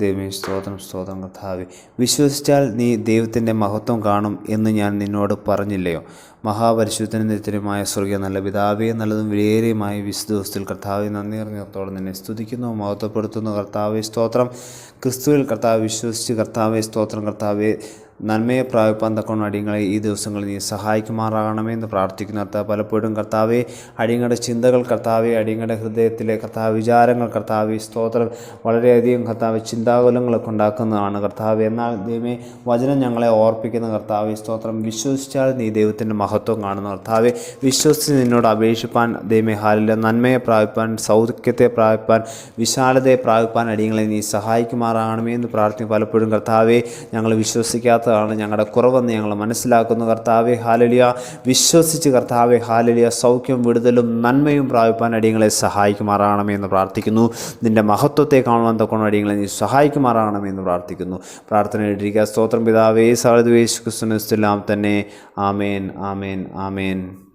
ദൈവമേ സ്തോത്രം സ്തോത്രം കർത്താവെ. വിശ്വസിച്ചാൽ നീ ദൈവത്തിന്റെ മഹത്വം കാണും എന്ന് ഞാൻ നിന്നോട് പറഞ്ഞില്ലയോ? മഹാപരിശുദ്ധന നിത്യനുമായ സ്വർഗീയ നല്ല പിതാവേ നല്ലതും വിലയേറിയുമായ വിശുദ്ധ കർത്താവെ നന്ദി അറിഞ്ഞത്തോടെ നിന്നെ സ്തുതിക്കുന്നു മഹത്വപ്പെടുത്തുന്നു കർത്താവെ സ്തോത്രം. ക്രിസ്തുവിൽ കർത്താവ് വിശ്വസിച്ച് കർത്താവെ സ്തോത്രം കർത്താവെ. നന്മയെ പ്രാപിപ്പാൻ തക്കവണ്ണം അടിയങ്ങളെ ഈ ദിവസങ്ങളിൽ നീ സഹായിക്കുമാറാകണമേ എന്ന് പ്രാർത്ഥിക്കുന്ന. കർത്താവ് പലപ്പോഴും കർത്താവെ അടിയങ്ങളുടെ ചിന്തകൾ കർത്താവെ അടിയങ്ങളുടെ ഹൃദയത്തിലെ കർത്താവ് വിചാരങ്ങൾ കർത്താവ് സ്തോത്രം വളരെയധികം കർത്താവ് ചിന്താകുലങ്ങളൊക്കെ ഉണ്ടാക്കുന്നതാണ് കർത്താവ്. എന്നാൽ ദൈവമേ വചനം ഞങ്ങളെ ഓർപ്പിക്കുന്ന കർത്താവ് സ്തോത്രം വിശ്വസിച്ചാൽ നീ ദൈവത്തിന്റെ മഹത്വം കാണുന്ന. കർത്താവെ വിശ്വസിച്ച് നിന്നോട് അപേക്ഷിപ്പാൻ ദൈവമേ ഹാലില്ല നന്മയെ പ്രാപിപ്പാൻ സൗഖ്യത്തെ പ്രാപിപ്പാൻ വിശാലതയെ പ്രാപിപ്പാൻ അടിയങ്ങളെ നീ സഹായിക്കുമാറാകണമേ എന്ന് പ്രാർത്ഥിക്കും പലപ്പോഴും കർത്താവെ ഞങ്ങൾ വിശ്വസിക്കാത്തതാണ് ഞങ്ങളുടെ കുറവെന്ന് ഞങ്ങൾ മനസ്സിലാക്കുന്നു. കർത്താവെ ഹാലലിയ. വിശ്വസിച്ച് കർത്താവെ ഹാലലിയ. സൗഖ്യം വിടുതലും നന്മയും പ്രാപിപ്പാൻ അടിയങ്ങളെ സഹായിക്കുമാറാകണമേ എന്ന് പ്രാർത്ഥിക്കുന്നു. നിന്റെ മഹത്വത്തെ കാണുവാൻ തക്കോണം അടിയങ്ങളെ നീ സഹായിക്കുമാറാകണമേ എന്ന് പ്രാർത്ഥിക്കുന്നു. പ്രാർത്ഥന ഇട്ടിരിക്കുക. സ്തോത്രം പിതാവേ സാധു യേശു ക്രിസ്തുനെല്ലാം തന്നെ. ആമേൻ ആമേൻ ആമേൻ.